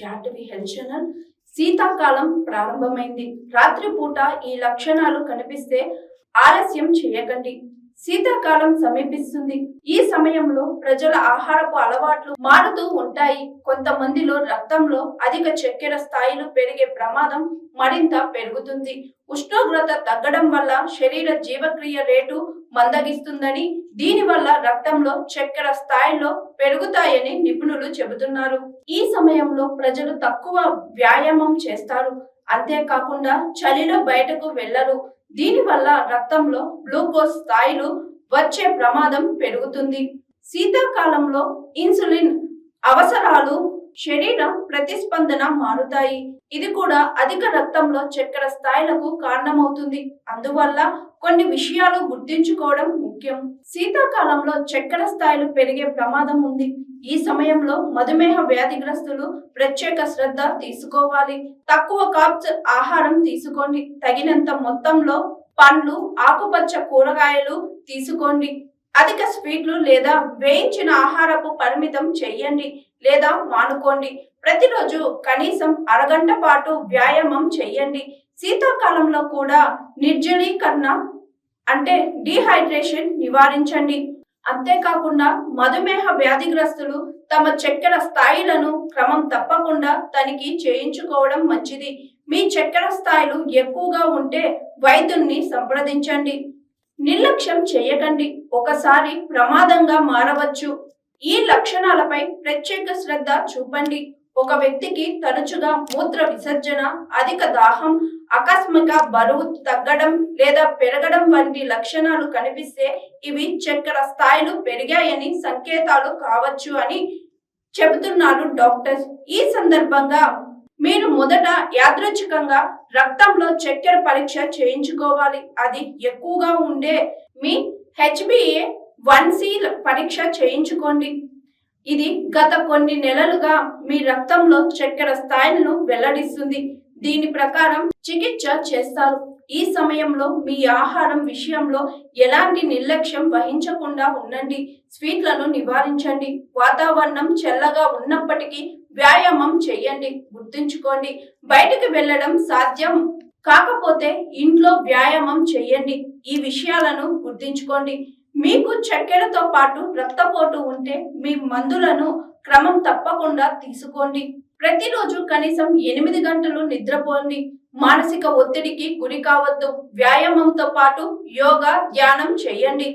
జాటవి health channel శీతాకాలం ప్రారంభమైంది. రాత్రిపూట ఈ లక్షణాలు కనిపిస్తే ఆలస్యం చేయకండి. శీతాకాలం సమీపిస్తుంది. ఈ సమయంలో ప్రజల ఆహారపు అలవాట్లు మారుతూ ఉంటాయి. కొంతమందిలో రక్తంలో అధిక చక్కెర స్థాయిలు పెరిగే ప్రమాదం మరింత పెరుగుతుంది. ఉష్ణోగ్రత తగ్గడం వల్ల శరీర జీవక్రియ రేటు మందగిస్తుందని దీనివల్ల రక్తంలో చక్కెర స్థాయిలో పెరుగుతాయని నిపుణులు చెబుతున్నారు. ఈ సమయంలో ప్రజలు తక్కువ వ్యాయామం చేస్తారు. అంతేకాకుండా చలిలో బయటకు వెళ్ళరు దీనివల్ల రక్తంలో గ్లూకోజ్ స్థాయిలు వచ్చే ప్రమాదం పెరుగుతుంది. శీతాకాలంలో ఇన్సులిన్ అవసరాలు శరీరం ప్రతిస్పందన మారుతాయి. ఇది కూడా అధిక రక్తంలో చక్కెర స్థాయిలకు కారణమవుతుంది. అందువల్ల కొన్ని విషయాలు గుర్తుంచుకోవడం ముఖ్యం. శీతాకాలంలో చక్కెర స్థాయిలు పెరిగే ప్రమాదం ఉంది. ఈ సమయంలో మధుమేహ వ్యాధిగ్రస్తులు ప్రత్యేక శ్రద్ధ తీసుకోవాలి. తక్కువ కాప్స్ ఆహారం తీసుకోండి. తగినంత మొత్తంలో పండ్లు ఆకుపచ్చ కూరగాయలు తీసుకోండి. అధిక స్వీట్లు లేదా వేయించిన ఆహారపు పరిమితం చెయ్యండి లేదా మానుకోండి. ప్రతిరోజు కనీసం అరగంట పాటు వ్యాయామం చెయ్యండి. శీతాకాలంలో కూడా నిర్జలీకరణ అంటే డీహైడ్రేషన్ నివారించండి. అంతేకాకుండా మధుమేహ వ్యాధిగ్రస్తులు తమ చక్కెర స్థాయిలను క్రమం తప్పకుండా తనిఖీ చేయించుకోవడం మంచిది. మీ చక్కెర స్థాయిలు ఎక్కువగా ఉంటే వైద్యుణ్ణి సంప్రదించండి. నిర్లక్ష్యం చేయకండి ఒకసారి ప్రమాదంగా మారవచ్చు. ఈ లక్షణాలపై ప్రత్యేక శ్రద్ధ చూపండి. ఒక వ్యక్తికి తరచుగా మూత్ర విసర్జన అధిక దాహం ఆకస్మిక బరువు తగ్గడం లేదా పెరగడం వంటి లక్షణాలు కనిపిస్తే ఇవి చక్కెర స్థాయిలు పెరిగాయని సంకేతాలు కావచ్చు అని చెబుతున్నారు డాక్టర్స్ ఈ సందర్భంగా మీరు మొదట యాదృచ్ఛికంగా రక్తంలో చక్కెర పరీక్ష చేయించుకోవాలి. అది ఎక్కువగా ఉండే మీ హెచ్బిఏ వన్ సి పరీక్ష చేయించుకోండి. ఇది గత కొన్ని నెలలుగా మీ రక్తంలో చక్కెర స్థాయిలను వెల్లడిస్తుంది. దీని ప్రకారం చికిత్స చేస్తారు. ఈ సమయంలో మీ ఆహారం విషయంలో ఎలాంటి నిర్లక్ష్యం వహించకుండా ఉండండి. స్వీట్లను నివారించండి. వాతావరణం చల్లగా ఉన్నప్పటికీ వ్యాయామం చేయండి. గుర్తుంచుకోండి. బయటకు వెళ్ళడం సాధ్యం కాకపోతే ఇంట్లో వ్యాయామం చేయండి. ఈ విషయాలను గుర్తుంచుకోండి. మీకు చక్కెరతో పాటు రక్తపోటు ఉంటే మీ మందులను క్రమం తప్పకుండా తీసుకోండి. ప్రతిరోజు కనీసం ఎనిమిది గంటలు నిద్రపోండి. మానసిక ఒత్తిడికి గురి కావద్దు. వ్యాయామంతో పాటు యోగా ధ్యానం చేయండి.